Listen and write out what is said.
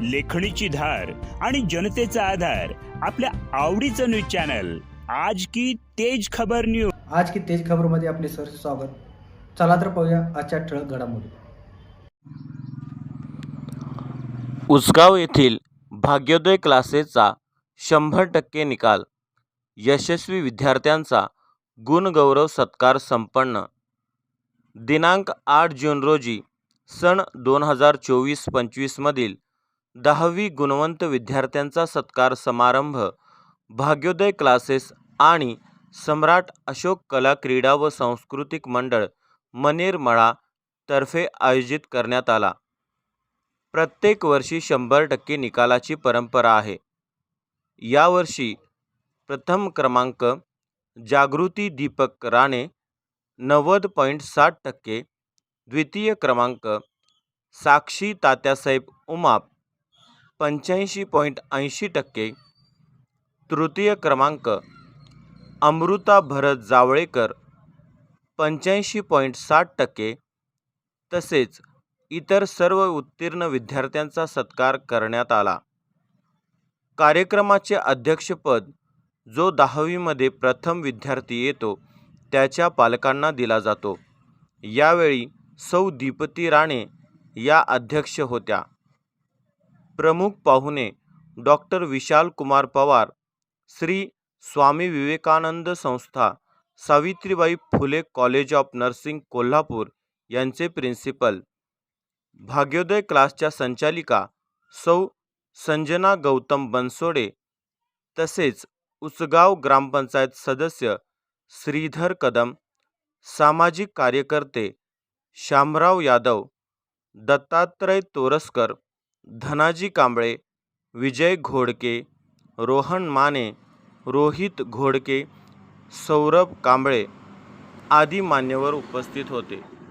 लेखणीची धार आणि जनतेचा आधार आपल्या आवडीचं न्यूज चॅनल. आज की तेज खबर न्यूज आज की तेज खबरमध्ये आपले सर स्वागत. चला तर पाहूया आजच्या ठळक घडामोडी. उसगाव येथील भाग्योदय क्लासेसचा शंभर टक्के निकाल. यशस्वी विद्यार्थ्यांचा गुणगौरव सत्कार संपन्न. दिनांक आठ जून रोजी सन दोन हजार चोवीस पंचवीसमधील दहावी गुणवंत विद्यार्थ्यांचा सत्कार समारंभ भाग्योदय क्लासेस आणि सम्राट अशोक कला क्रीडा व सांस्कृतिक मंडळ मनेरमळा तर्फे आयोजित करण्यात आला. प्रत्येक वर्षी शंभर टक्के निकालाची परंपरा आहे. यावर्षी प्रथम क्रमांक जागृती दीपक राणे नव्वद पॉईंट साठ टक्के द्वितीय क्रमांक साक्षी तात्यासाहेब उमाप पंच्याऐंशी पॉईंट ऐंशी टक्के. तृतीय क्रमांक अमृता भरत जावळेकर पंच्याऐंशी पॉईंट साठ टक्के. तसेच इतर सर्व उत्तीर्ण विद्यार्थ्यांचा सत्कार करण्यात आला. कार्यक्रमाचे अध्यक्षपद जो दहावीमध्ये प्रथम विद्यार्थी येतो त्याच्या पालकांना दिला जातो. यावेळी सौ दीपती राणे या अध्यक्ष होत्या. प्रमुख पाहुणे डॉक्टर विशाल कुमार पवार श्री स्वामी विवेकानंद संस्था Savitribai Phule college of nursing Kolhapur यांचे प्रिन्सिपल भाग्योदय क्लासच्या संचालिका सौ संजना गौतम बनसोडे तसेच उसगाव ग्रामपंचायत सदस्य श्रीधर कदम सामाजिक कार्यकर्ते शामराव यादव दत्तात्रय तोरसकर धनाजी कांबळे विजय घोडके रोहन माने रोहित घोडके सौरभ कांबळे आदी मान्यवर उपस्थित होते.